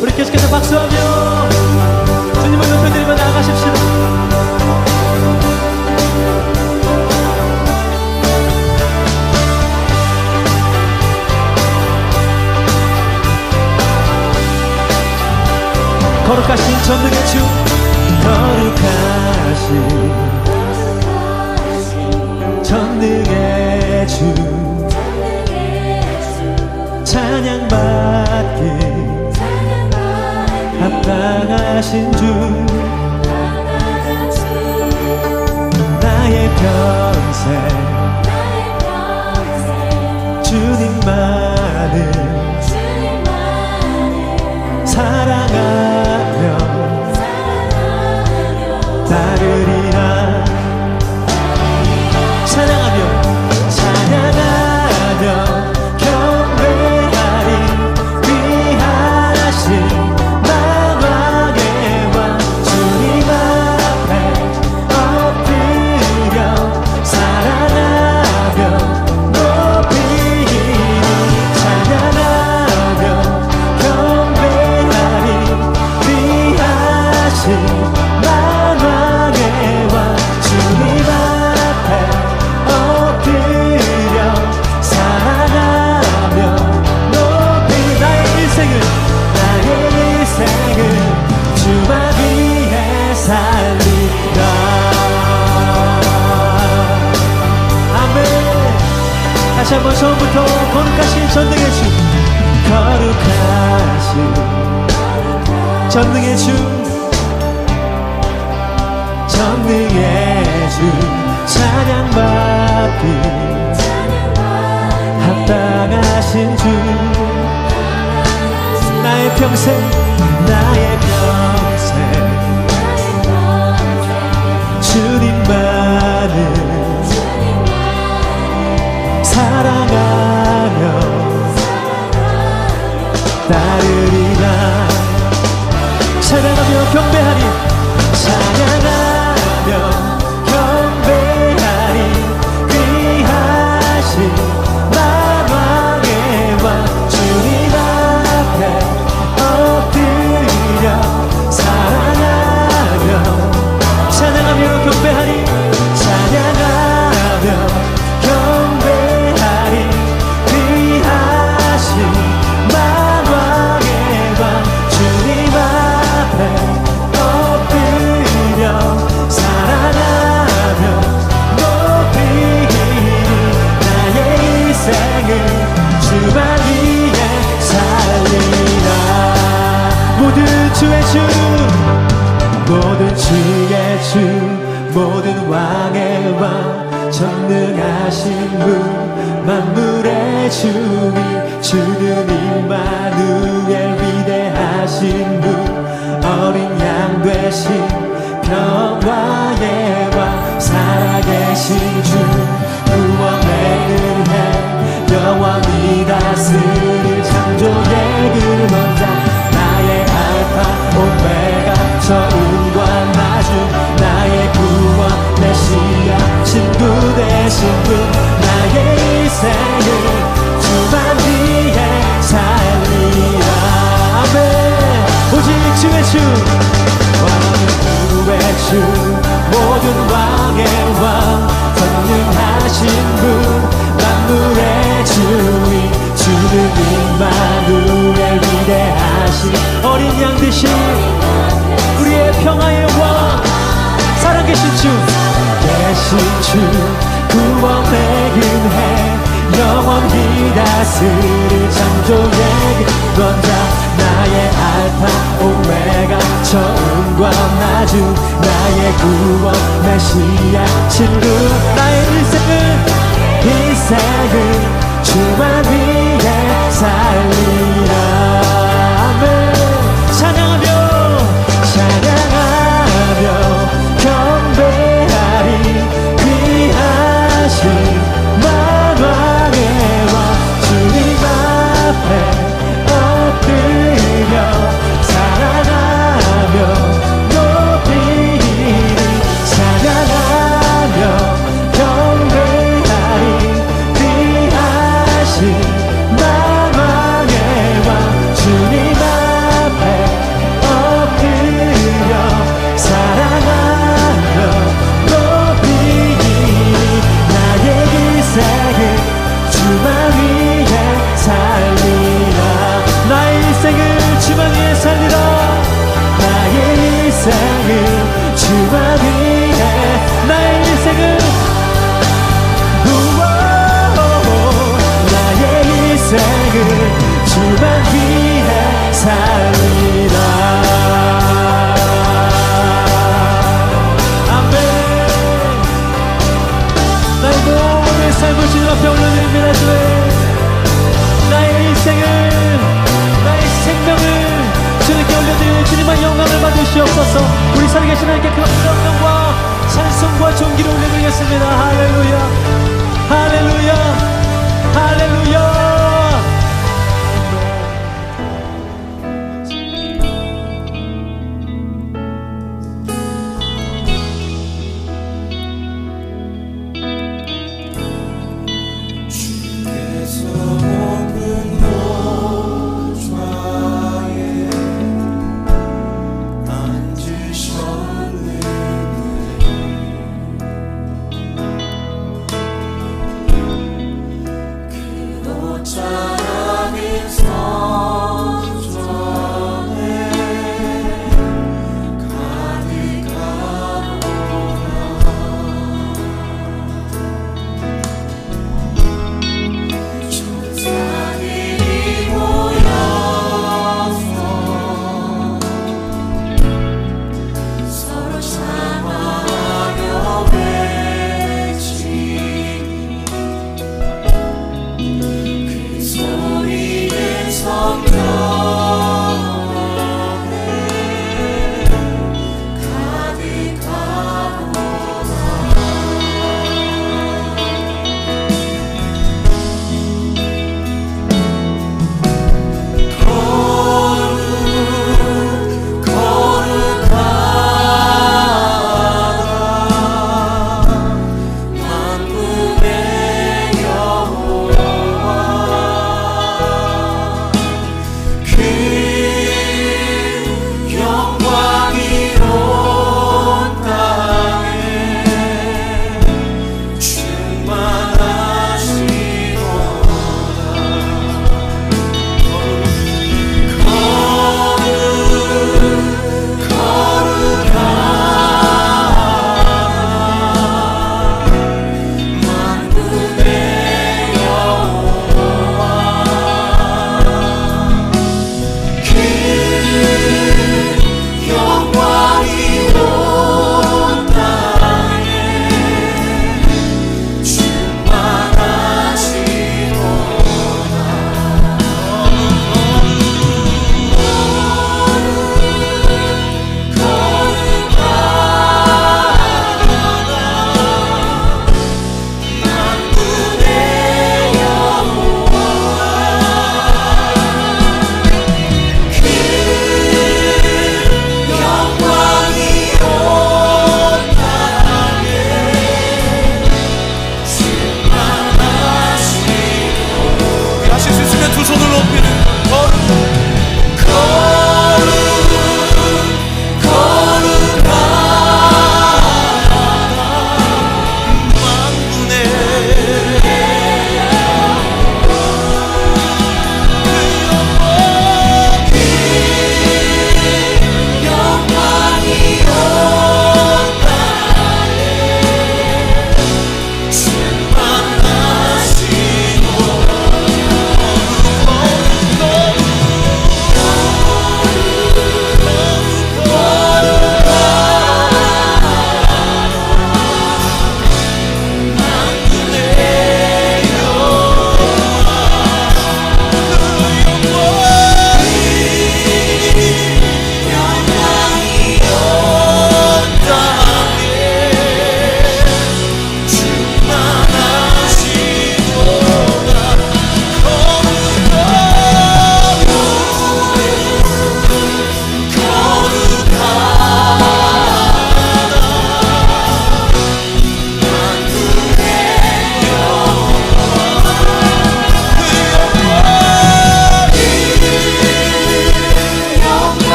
우리 계속해서 박수하며 주님을 높여드리며 나아가십시다. 거룩하신 전능의 주 거룩하신 전능의 주 찬양받 기 합당하신 주 나의 평생. 주님만 다시 한번 처음부터 거룩하신 전능의 주 거룩하신 전능의 주 전능의 주 찬양받기 합당하신 주. 나의 평생 나의 사랑하며 따르리라 찬양하며 경배하리 모든 주의 주 모든 왕의 왕 전능하신 분 만물의 주님 주는 임마누엘 위대하신 분 어린 양 되신 평화의 왕 살아계신 주 구원의 은혜 영원히 다스릴 창조의 근원자 나의 알파 오메 메시아 친구 되신 분 나의 일생을 주만 위해 살리라. 아멘. 오직 주의 주 왕은 주의 주 모든 왕의 왕 전능하신 분 만물의 주인 주는 임마누엘 위대하신 어린 양 되신 우리의 평화의 왕 살아계신 주 계신 주 구원의 은혜 영원히 다스릴 창조의 근원자. 나의 알파 오메가 처음과 나중. 나의 구원 메시아 친구. 나의 일생을 일생을 주만 위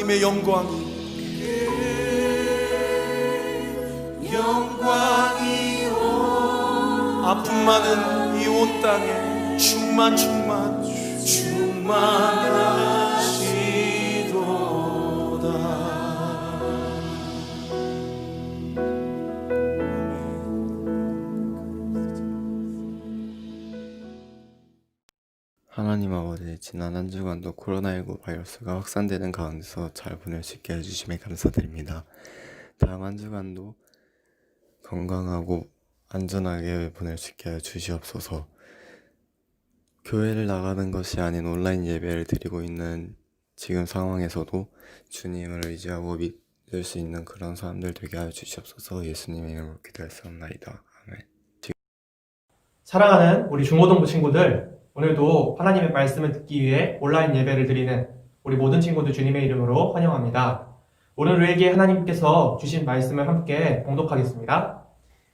하나님의 영광이 영광이 온 아픔 많은 이 온 땅에 충만 충만 충만 한 주간도 코로나19 바이러스가 확산되는 가운데서 잘 보낼 수 있게 해주심에 감사드립니다. 다음 한 주간도 건강하고 안전하게 보낼 수 있게 해 주시옵소서. 교회를 나가는 것이 아닌 온라인 예배를 드리고 있는 지금 상황에서도 주님을 의지하고 믿을 수 있는 그런 사람들 되게 하여 주시옵소서 예수님의 이름으로 기도했사옵나이다. 아멘. 사랑하는 우리 중고등부 친구들, 오늘도 하나님의 말씀을 듣기 위해 온라인 예배를 드리는 우리 모든 친구들 주님의 이름으로 환영합니다. 오늘 우리에게 하나님께서 주신 말씀을 함께 봉독하겠습니다.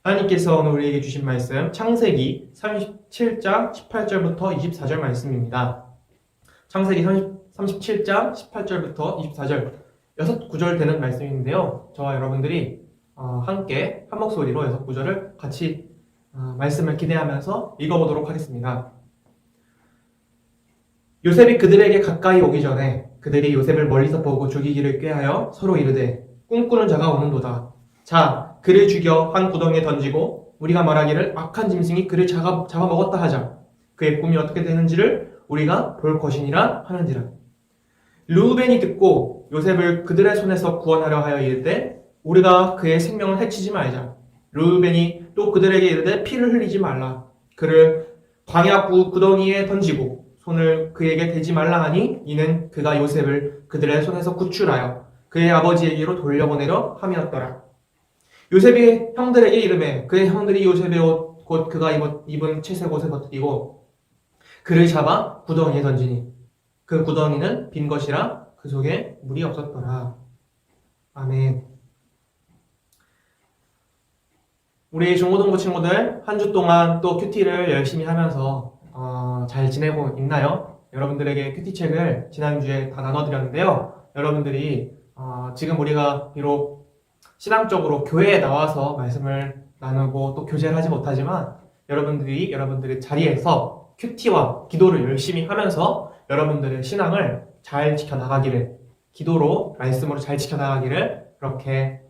하나님께서 오늘 우리에게 주신 말씀, 창세기 37장 18절부터 24절 말씀입니다. 창세기 30, 37장 18절부터 24절, 여섯 구절 되는 말씀인데요. 저와 여러분들이 어, 함께 한 목소리로 여섯 구절을 같이 아, 말씀을 기대하면서 읽어보도록 하겠습니다. 요셉이 그들에게 가까이 오기 전에 그들이 요셉을 멀리서 보고 죽이기를 꾀하여 서로 이르되 꿈꾸는 자가 오는도다. 자, 그를 죽여 한 구덩이에 던지고 우리가 말하기를 악한 짐승이 그를 잡아, 잡아먹었다 하자. 그의 꿈이 어떻게 되는지를 우리가 볼 것이니라 하는지라. 루벤이 듣고 요셉을 그들의 손에서 구원하려 하여 이르되 우리가 그의 생명을 해치지 말자. 루벤이 또 그들에게 이르되 피를 흘리지 말라. 그를 광야 구 구덩이에 던지고 손을 그에게 대지 말라 하니 이는 그가 요셉을 그들의 손에서 구출하여 그의 아버지에게로 돌려보내려 함이었더라. 요셉이 형들에게 이름해 그의 형들이 요셉의 옷 곧 그가 입은, 채색 옷을 벗기고 그를 잡아 구덩이에 던지니 그 구덩이는 빈 것이라 그 속에 물이 없었더라. 아멘. 우리 중고등부 친구들 한 주 동안 또 큐티를 열심히 하면서 어, 잘 지내고 있나요? 여러분들에게 큐티 책을 지난주에 다 나눠드렸는데요. 여러분들이 어, 지금 우리가 비록 신앙적으로 교회에 나와서 말씀을 나누고 또 교제를 하지 못하지만 여러분들이 여러분들의 자리에서 큐티와 기도를 열심히 하면서 여러분들의 신앙을 잘 지켜나가기를 기도로 말씀으로 잘 지켜나가기를 그렇게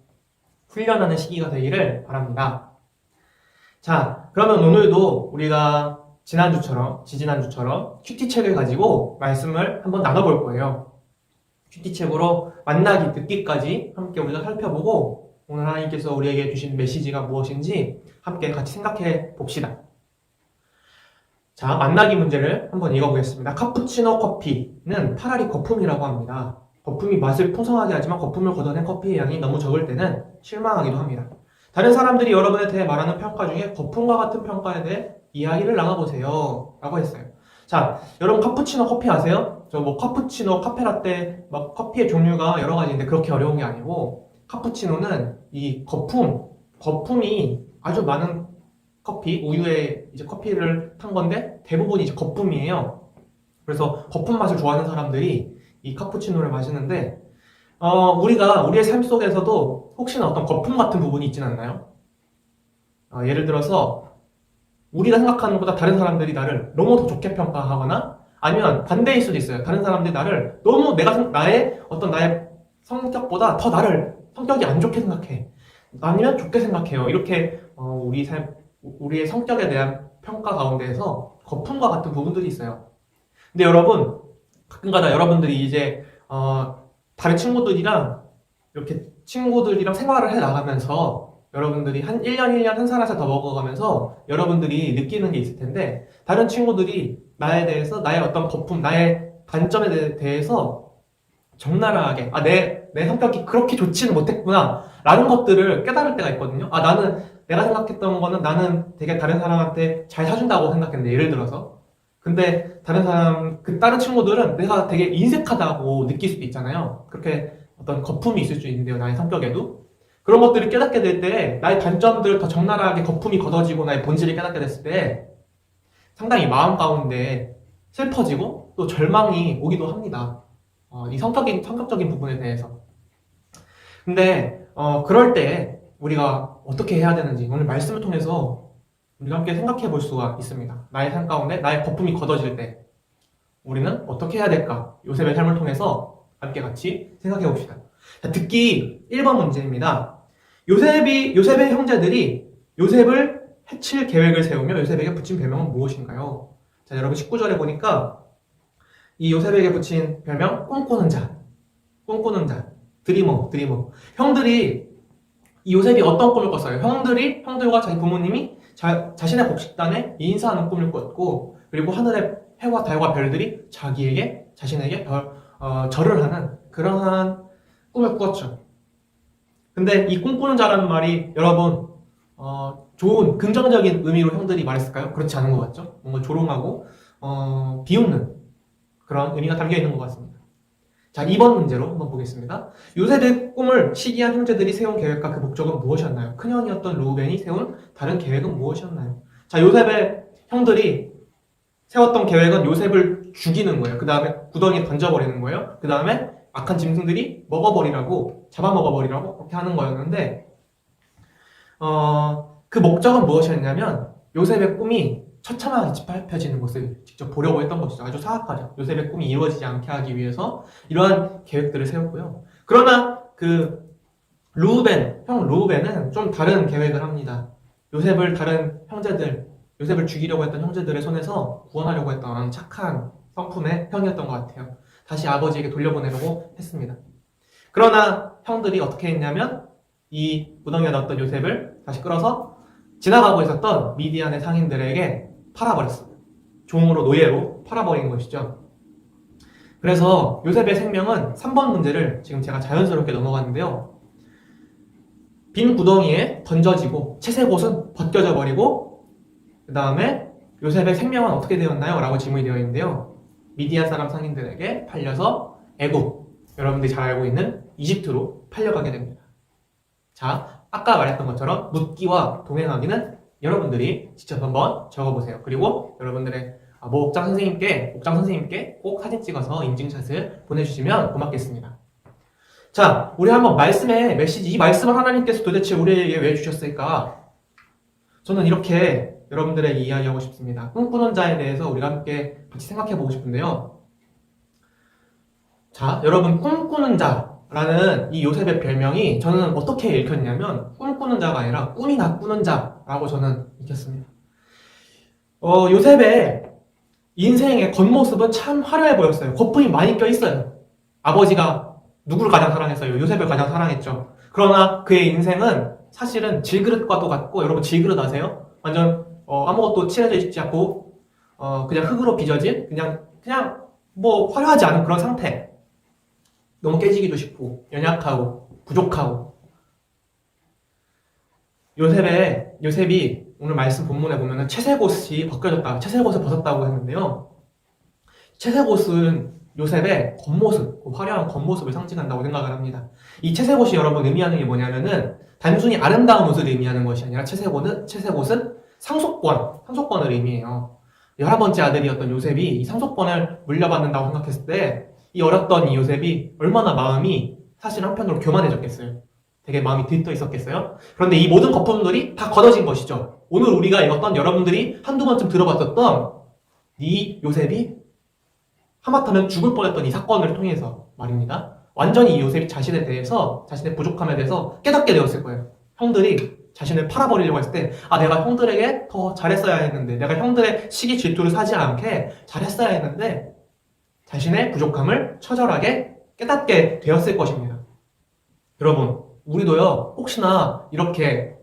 훈련하는 시기가 되기를 바랍니다. 자, 그러면 오늘도 우리가 지난주처럼, 지지난주처럼 큐티 책을 가지고 말씀을 한번 나눠볼 거예요. 큐티 책으로 만나기, 듣기까지 함께 우리가 살펴보고 오늘 하나님께서 우리에게 주신 메시지가 무엇인지 함께 같이 생각해 봅시다. 자, 만나기 문제를 한번 읽어보겠습니다. 카푸치노 커피는 차라리 거품이라고 합니다. 거품이 맛을 풍성하게 하지만 거품을 걷어낸 커피의 양이 너무 적을 때는 실망하기도 합니다. 다른 사람들이 여러분에 대해 말하는 평가 중에 거품과 같은 평가에 대해 이야기를 나눠보세요. 라고 했어요. 자, 여러분 카푸치노 커피 아세요? 저 뭐 카푸치노, 카페라떼, 막 커피의 종류가 여러 가지인데 그렇게 어려운 게 아니고 카푸치노는 이 거품, 거품이 아주 많은 커피, 우유에 이제 커피를 탄 건데 대부분이 이제 거품이에요. 그래서 거품 맛을 좋아하는 사람들이 이 카푸치노를 마시는데 어, 우리가 우리의 삶 속에서도 혹시나 어떤 거품 같은 부분이 있진 않나요? 어, 예를 들어서 우리가 생각하는 것보다 다른 사람들이 나를 너무 더 좋게 평가하거나 아니면 반대일 수도 있어요. 다른 사람들이 나를 너무 내가 생- 나의 어떤 나의 성격보다 더 나를 성격이 안 좋게 생각해. 아니면 좋게 생각해요. 이렇게 어, 우리 삶 우리의 성격에 대한 평가 가운데에서 거품과 같은 부분들이 있어요. 근데 여러분 가끔가다 여러분들이 이제 어, 다른 친구들이랑 이렇게 친구들이랑 생활을 해 나가면서 여러분들이 한 1년 1년 한 살 한 살 더 먹어가면서 여러분들이 느끼는 게 있을 텐데 다른 친구들이 나에 대해서 나의 어떤 거품, 나의 단점에 대- 대해서 적나라하게 아, 내, 내 성격이 그렇게 좋지는 못했구나 라는 것들을 깨달을 때가 있거든요. 아, 나는 내가 생각했던 거는 나는 되게 다른 사람한테 잘 사준다고 생각했는데 예를 들어서 근데 다른 사람, 그 다른 친구들은 내가 되게 인색하다고 느낄 수도 있잖아요. 그렇게 어떤 거품이 있을 수 있는데요, 나의 성격에도. 그런 것들을 깨닫게 될 때, 나의 단점들을 더 적나라하게 거품이 걷어지고 나의 본질을 깨닫게 됐을 때, 상당히 마음 가운데 슬퍼지고 또 절망이 오기도 합니다. 어, 이 성격인, 성격적인 부분에 대해서. 근데, 어, 그럴 때 우리가 어떻게 해야 되는지 오늘 말씀을 통해서 우리가 함께 생각해 볼 수가 있습니다. 나의 삶 가운데 나의 거품이 걷어질 때 우리는 어떻게 해야 될까? 요셉의 삶을 통해서 함께 같이 생각해 봅시다. 자, 듣기 1번 문제입니다. 요셉이, 요셉의 형제들이 요셉을 해칠 계획을 세우며 요셉에게 붙인 별명은 무엇인가요? 자, 여러분 19절에 보니까 이 요셉에게 붙인 별명 꿈꾸는 자, 꿈꾸는 자, 드리머, 드리머. 형들이 이 요셉이 어떤 꿈을 꿨어요? 형들이 형들과 자기 부모님이 자, 자신의 곡식단에 인사하는 꿈을 꿨고 그리고 하늘의 해와 달과 별들이 자기에게 자신에게 별, 어, 절을 하는 그러한 꿈을 꾸었죠. 근데 이 꿈꾸는 자라는 말이 여러분 어, 좋은 긍정적인 의미로 형들이 말했을까요? 그렇지 않은 것 같죠? 뭔가 조롱하고 어, 비웃는 그런 의미가 담겨 있는 것 같습니다. 자, 2번 문제로 한번 보겠습니다. 요셉의 꿈을 시기한 형제들이 세운 계획과 그 목적은 무엇이었나요? 큰형이었던 루벤이 세운 다른 계획은 무엇이었나요? 자, 요셉의 형들이 세웠던 계획은 요셉을 죽이는 거예요. 그 다음에 구덩이에 던져버리는 거예요. 그 다음에 악한 짐승들이 먹어버리라고, 잡아먹어버리라고 그렇게 하는 거였는데, 어, 그 목적은 무엇이었냐면, 요셉의 꿈이 처참하게 짓밟혀지는 것을 직접 보려고 했던 것이죠. 아주 사악하죠. 요셉의 꿈이 이루어지지 않게 하기 위해서 이러한 계획들을 세웠고요. 그러나 그 루벤, 형 루벤은 좀 다른 계획을 합니다. 요셉을 다른 형제들, 요셉을 죽이려고 했던 형제들의 손에서 구원하려고 했던 착한 성품의 형이었던 것 같아요. 다시 아버지에게 돌려보내려고 했습니다. 그러나 형들이 어떻게 했냐면 이 무덤에 넣었던 요셉을 다시 끌어서 지나가고 있었던 미디안의 상인들에게 팔아버렸습니다. 종으로 노예로 팔아버린 것이죠. 그래서 요셉의 생명은 3번 문제를 지금 제가 자연스럽게 넘어갔는데요. 빈 구덩이에 던져지고 채색옷은 벗겨져 버리고 그 다음에 요셉의 생명은 어떻게 되었나요? 라고 질문이 되어 있는데요. 미디안 사람 상인들에게 팔려서 애굽, 여러분들이 잘 알고 있는 이집트로 팔려가게 됩니다. 자, 아까 말했던 것처럼 묻기와 동행하기는 여러분들이 직접 한번 적어보세요. 그리고 여러분들의 아, 목장 선생님께, 목장 선생님께 꼭 사진 찍어서 인증샷을 보내주시면 고맙겠습니다. 자, 우리 한번 말씀의 메시지, 이 말씀을 하나님께서 도대체 우리에게 왜 주셨을까? 저는 이렇게 여러분들에게 이야기하고 싶습니다. 꿈꾸는 자에 대해서 우리가 함께 같이 생각해 보고 싶은데요. 자, 여러분, 꿈꾸는 자라는 이 요셉의 별명이 저는 어떻게 읽혔냐면, 꿈꾸는 자가 아니라 꿈이나 꾸는 자라고 저는 읽혔습니다. 어, 요셉의 인생의 겉모습은 참 화려해 보였어요. 거품이 많이 껴 있어요. 아버지가 누구를 가장 사랑했어요? 요셉을 가장 사랑했죠. 그러나 그의 인생은 사실은 질그릇과도 같고, 여러분 질그릇 아세요? 완전 어, 아무것도 칠해져 있지 않고 어, 그냥 흙으로 빚어진 그냥 그냥 뭐 화려하지 않은 그런 상태. 너무 깨지기도 쉽고 연약하고 부족하고 요셉의 요셉이 오늘 말씀 본문에 보면은 채색옷이 벗겨졌다, 채색옷을 벗었다고 했는데요. 채색옷은 요셉의 겉모습, 그 화려한 겉모습을 상징한다고 생각을 합니다. 이 채색옷이 여러분 의미하는 게 뭐냐면은 단순히 아름다운 옷을 의미하는 것이 아니라 채색옷은 채색옷은 상속권, 상속권을 의미해요. 열한 번째 아들이었던 요셉이 이 상속권을 물려받는다고 생각했을 때 이 어렸던 이 요셉이 얼마나 마음이 사실 한편으로 교만해졌겠어요. 되게 마음이 들떠 있었겠어요. 그런데 이 모든 거품들이 다 걷어진 것이죠. 오늘 우리가 읽었던 여러분들이 한두 번쯤 들어봤었던 이 요셉이 하마터면 죽을 뻔했던 이 사건을 통해서 말입니다. 완전히 이 요셉이 자신에 대해서 자신의 부족함에 대해서 깨닫게 되었을 거예요. 형들이 자신을 팔아버리려고 했을 때, 아, 내가 형들에게 더 잘했어야 했는데, 내가 형들의 시기 질투를 사지 않게 잘했어야 했는데, 자신의 부족함을 처절하게 깨닫게 되었을 것입니다. 여러분, 우리도요, 혹시나 이렇게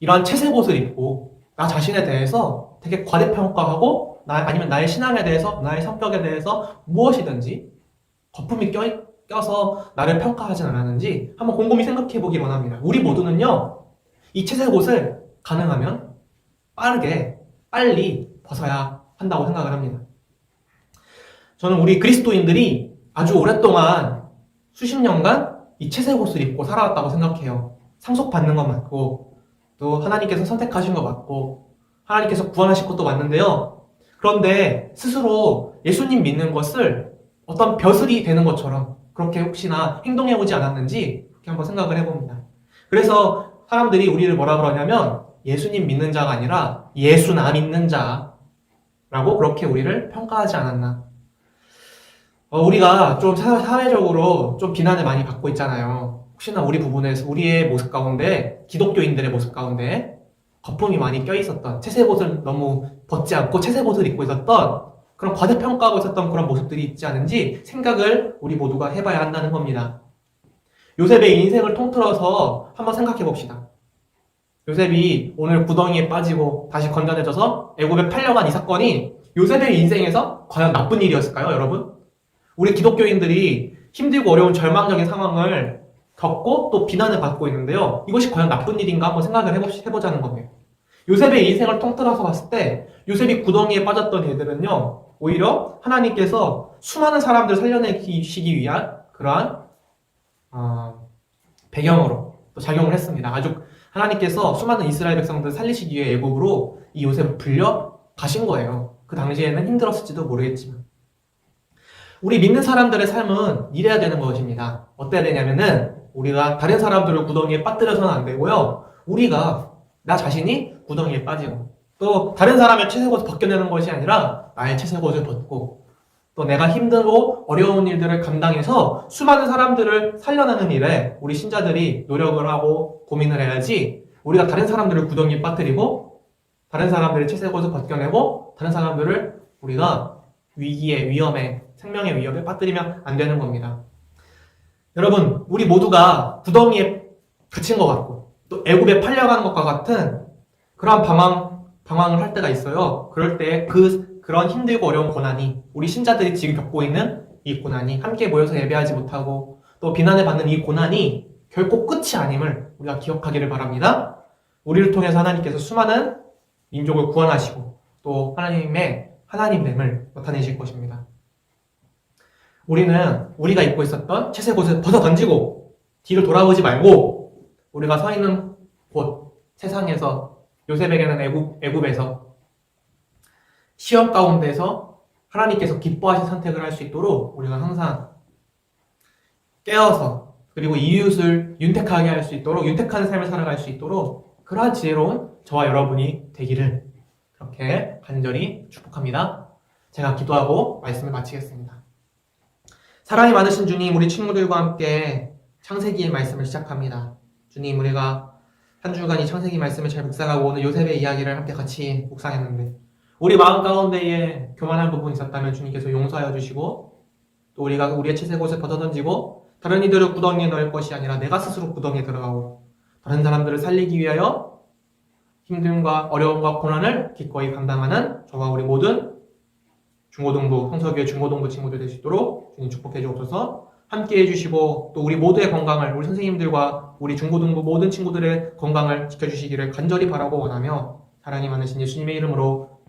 이러한 채색 옷을 입고, 나 자신에 대해서 되게 과대평가하고, 나, 아니면 나의 신앙에 대해서, 나의 성격에 대해서 무엇이든지 거품이 껴, 껴서 나를 평가하진 않았는지 한번 곰곰이 생각해 보기 원합니다. 우리 모두는요, 이 채색 옷을 가능하면 빠르게, 빨리 벗어야 한다고 생각을 합니다. 저는 우리 그리스도인들이 아주 오랫동안 수십 년간 이 채색 옷을 입고 살아왔다고 생각해요. 상속받는 것 맞고, 또 하나님께서 선택하신 것 맞고, 하나님께서 구원하신 것도 맞는데요. 그런데 스스로 예수님 믿는 것을 어떤 벼슬이 되는 것처럼 그렇게 혹시나 행동해 보지 않았는지 그렇게 한번 생각을 해봅니다. 그래서 사람들이 우리를 뭐라 그러냐면 예수님 믿는 자가 아니라 예수 나 믿는 자라고 그렇게 우리를 평가하지 않았나. 어, 우리가 좀 사- 사회적으로 좀 비난을 많이 받고 있잖아요. 혹시나 우리 부분에서 우리의 모습 가운데 기독교인들의 모습 가운데 거품이 많이 껴 있었던 채색옷을 너무 벗지 않고 채색옷을 입고 있었던 그런 과대평가하고 있었던 그런 모습들이 있지 않은지 생각을 우리 모두가 해봐야 한다는 겁니다. 요셉의 인생을 통틀어서 한번 생각해 봅시다. 요셉이 오늘 구덩이에 빠지고 다시 건져내져서 애굽에 팔려간 이 사건이 요셉의 인생에서 과연 나쁜 일이었을까요, 여러분? 우리 기독교인들이 힘들고 어려운 절망적인 상황을 겪고 또 비난을 받고 있는데요. 이것이 과연 나쁜 일인가 한번 생각을 해보, 해보자는 거예요. 요셉의 인생을 통틀어서 봤을 때 요셉이 구덩이에 빠졌던 일들은요. 오히려 하나님께서 수많은 사람들을 살려내시기 위한 그러한 어, 배경으로 또 작용을 했습니다. 아주 하나님께서 수많은 이스라엘 백성들을 살리시기 위해 애굽으로 이 요셉을 불려 가신 거예요. 그 당시에는 힘들었을지도 모르겠지만. 우리 믿는 사람들의 삶은 이래야 되는 것입니다. 어때야 되냐면은 우리가 다른 사람들을 구덩이에 빠뜨려서는 안 되고요. 우리가 나 자신이 구덩이에 빠지고 또 다른 사람의 채색옷을 벗겨내는 것이 아니라 나의 채색옷을 벗고 또 내가 힘들고 어려운 일들을 감당해서 수많은 사람들을 살려내는 일에 우리 신자들이 노력을 하고 고민을 해야지 우리가 다른 사람들을 구덩이에 빠뜨리고 다른 사람들의 채색옷을 벗겨내고 다른 사람들을 우리가 위기에 위험에 생명의 위협에 빠뜨리면 안 되는 겁니다. 여러분, 우리 모두가 구덩이에 갇힌 것 같고 또 애굽에 팔려가는 것과 같은 그러한 방황 방황을 할 때가 있어요. 그럴 때 그 그런 힘들고 어려운 고난이 우리 신자들이 지금 겪고 있는 이 고난이 함께 모여서 예배하지 못하고 또 비난을 받는 이 고난이 결코 끝이 아님을 우리가 기억하기를 바랍니다. 우리를 통해서 하나님께서 수많은 민족을 구원하시고 또 하나님의 하나님됨을 나타내실 것입니다. 우리는 우리가 입고 있었던 채색 옷을 벗어 던지고 뒤를 돌아보지 말고 우리가 서 있는 곳 세상에서 요셉에게는 애굽, 애굽에서 시험 가운데서 하나님께서 기뻐하신 선택을 할 수 있도록 우리가 항상 깨어서 그리고 이웃을 윤택하게 할 수 있도록 윤택한 삶을 살아갈 수 있도록 그러한 지혜로운 저와 여러분이 되기를 그렇게 간절히 축복합니다. 제가 기도하고 말씀을 마치겠습니다. 사랑이 많으신 주님, 우리 친구들과 함께 창세기의 말씀을 시작합니다. 주님, 우리가 한 주간 이 창세기 말씀을 잘 묵상하고 오늘 요셉의 이야기를 함께 같이 묵상했는데, 우리 마음 가운데에 교만한 부분이 있었다면 주님께서 용서하여 주시고, 또 우리가 우리의 채색옷을 벗어던지고, 다른 이들을 구덩이에 넣을 것이 아니라 내가 스스로 구덩이에 들어가고, 다른 사람들을 살리기 위하여 힘듦과 어려움과 고난을 기꺼이 감당하는 저와 우리 모든 중고등부, 성서교회 중고등부 친구들 될 수 있도록 주님 축복해 주옵소서. 함께 해주시고 또 우리 모두의 건강을 우리 선생님들과 우리 중고등부 모든 친구들의 건강을 지켜주시기를 간절히 바라고 원하며 사랑이 많으신 예수님의 이름으로